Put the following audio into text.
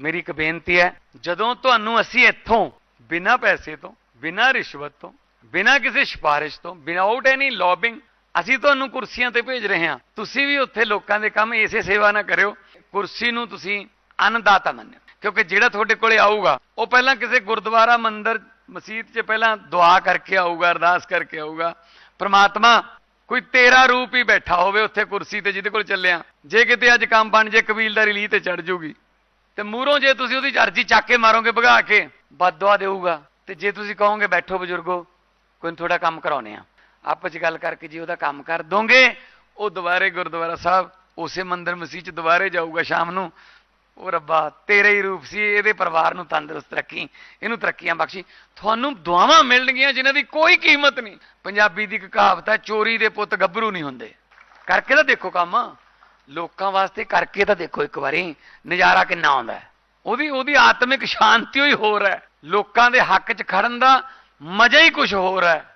ਮੇਰੀ ਇੱਕ ਬੇਨਤੀ ਹੈ, ਜਦੋਂ ਤੁਹਾਨੂੰ ਅਸੀਂ ਇੱਥੋਂ ਬਿਨਾਂ ਪੈਸੇ ਤੋਂ, ਬਿਨਾਂ ਰਿਸ਼ਵਤ ਤੋਂ, ਬਿਨਾਂ ਕਿਸੇ ਸਿਫਾਰਿਸ਼ ਤੋਂ ਵਿਦਆਊਟ ਐਨੀ ਲੌਬਿੰਗ ਅਸੀਂ ਤੁਹਾਨੂੰ ਕੁਰਸੀਆਂ ਤੇ ਭੇਜ ਰਹੇ ਹਾਂ, ਤੁਸੀਂ ਵੀ ਉੱਥੇ ਲੋਕਾਂ ਦੇ ਕੰਮ ਇਸੇ ਸੇਵਾ ਨਾ ਕਰਿਓ, ਕੁਰਸੀ ਨੂੰ ਤੁਸੀਂ ਅੰਨਦਾਤਾ ਮੰਨਿਓ। ਕਿਉਂਕਿ ਜਿਹੜਾ ਤੁਹਾਡੇ ਕੋਲੇ ਆਊਗਾ, ਉਹ ਪਹਿਲਾਂ ਕਿਸੇ ਗੁਰਦੁਆਰਾ ਮੰਦਿਰ, ਮਸਜਿਦ 'ਚ ਪਹਿਲਾਂ ਦੁਆ ਕਰਕੇ ਆਊਗਾ, ਅਰਦਾਸ ਕਰਕੇ ਆਊਗਾ। ਪ੍ਰਮਾਤਮਾ ਕੋਈ ਤੇਰਾ ਰੂਪ ਹੀ ਬੈਠਾ ਹੋਵੇ ਉੱਥੇ ਕੁਰਸੀ ਤੇ ਜਿਹਦੇ ਕੋਲ ਚੱਲਿਆ। ਜੇ ਕਿਤੇ ਅੱਜ ਕੰਮ ਬਣ ਜੇ, ਕਬੀਲਦਾਰੀ ਲੀ ਤੇ ਚੜ ਜੂਗੀ। ਤੇ ਮੂਹਰੋਂ ਜੇ ਤੁਸੀਂ ਉਹਦੀ ਅਰਜੀ ਚੱਕ ਕੇ ਮਾਰੋਗੇ, ਭਗਾ ਕੇ ਬਦਦੁਆ ਦੇਊਗਾ। ਤੇ ਜੇ ਤੁਸੀਂ ਕਹੋਗੇ, ਬੈਠੋ ਬਜ਼ੁਰਗੋ, ਕੋਈ ਥੋੜਾ ਕੰਮ ਕਰਾਉਨੇ ਆ। ਆਪਸ ਗੱਲ ਕਰਕੇ ਜੀ ਉਹਦਾ ਕੰਮ ਕਰ ਦੋਗੇ, ਉਹ ਦੁਬਾਰੇ ਗੁਰਦੁਆਰਾ ਸਾਹਿਬ, ਉਸੇ ਮੰਦਿਰ ਮਸਜਿਦ ਚ ਦੁਬਾਰੇ ਜਾਊਗਾ ਸ਼ਾਮ ਨੂੰ। ਉਹ ਰੱਬਾ, ਤੇਰੇ ਹੀ ਰੂਪ ਸੀ, ਇਹਦੇ ਪਰਿਵਾਰ ਨੂੰ ਤੰਦਰੁਸਤ ਰੱਖੀ, ਇਹਨੂੰ ਤਰੱਕੀਆਂ ਬਖਸ਼ੀ। ਤੁਹਾਨੂੰ ਦੁਆਵਾਂ ਮਿਲਣਗੀਆਂ ਜਿਨ੍ਹਾਂ ਦੀ ਕੋਈ ਕੀਮਤ ਨਹੀਂ। ਪੰਜਾਬੀ ਦੀ ਕਹਾਵਤ ਹੈ, ਚੋਰੀ ਦੇ ਪੁੱਤ ਗੱਭਰੂ ਨਹੀਂ ਹੁੰਦੇ। ਕਰਕੇ ਤਾਂ ਦੇਖੋ ਕੰਮ। ਲੋਕਾਂ ਵਾਸਤੇ ਕਰਕੇ ਤਾਂ ਦੇਖੋ ਇੱਕ ਵਾਰੀ, ਨਜ਼ਾਰਾ ਕਿੰਨਾ ਆਉਂਦਾ ਹੈ। ਉਹਦੀ ਉਹਦੀ ਆਤਮਿਕ ਸ਼ਾਂਤੀ ਹੀ ਹੋਰ ਹੈ। ਲੋਕਾਂ ਦੇ ਹੱਕ 'ਚ ਖੜਨ ਦਾ ਮਜ਼ਾ ਹੀ ਕੁਝ ਹੋਰ ਹੈ।